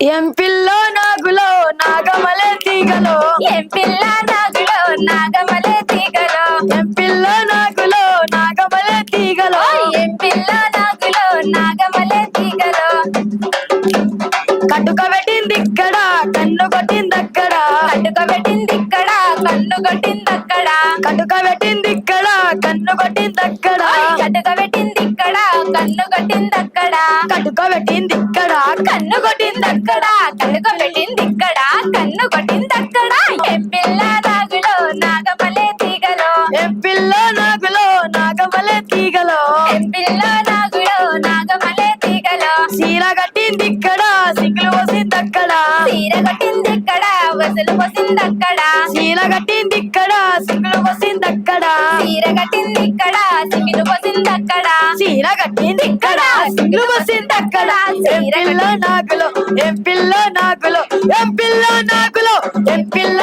ఎం pillow నాగులో నాగమలే తీగలో. ఏం పిల్ల నాగులో నాగమలే తీగలో. ఎం pillow నాగులో నాగమలే తీగలో. ఏం పిల్ల నాగులో నాగమలే తీగలో. కటుక పెట్టింది ఇక్కడ కన్ను కొట్టింది అక్కడ. కట్టుక పెట్టింది ఇక్కడ కన్ను కొట్టింది అక్కడ. కటుక పెట్టింది అక్కడ కట్టుక పెట్టింది ఇక్కడ కన్ను కొట్టింది అక్కడ కటుక పెట్టింది ఇక్కడ కన్ను కొట్టింది అక్కడ కట్టుక పెట్టింది ఇక్కడ కన్ను కొట్టింది అక్కడ ఏం పిల్ల నాగులో నాగమలే తీగలో? ఎం పిల్లో నాగులో నాగమలే తీగలో? ఏం పిల్ల నాగులో నాగమలే తీగలో? చీర కట్టింది ఇక్కడ సిగ్గులు పోసింది అక్కడ తీర కొట్టింది ఇక్కడ వసలు పోసింది అక్కడ చీర కట్టింది ఇక్కడ సిగ్గులు పోసింది అక్కడ తీర కట్టింది ఇక్కడ అక్కడ చీర కట్టింది ఇక్కడ. సిగ్గులు పోసింది అక్కడ. ఎం పిల్ల నాగులో ఎం పిల్ల నాగులో ఎం పిల్ల నాగులో ఎం పిల్ల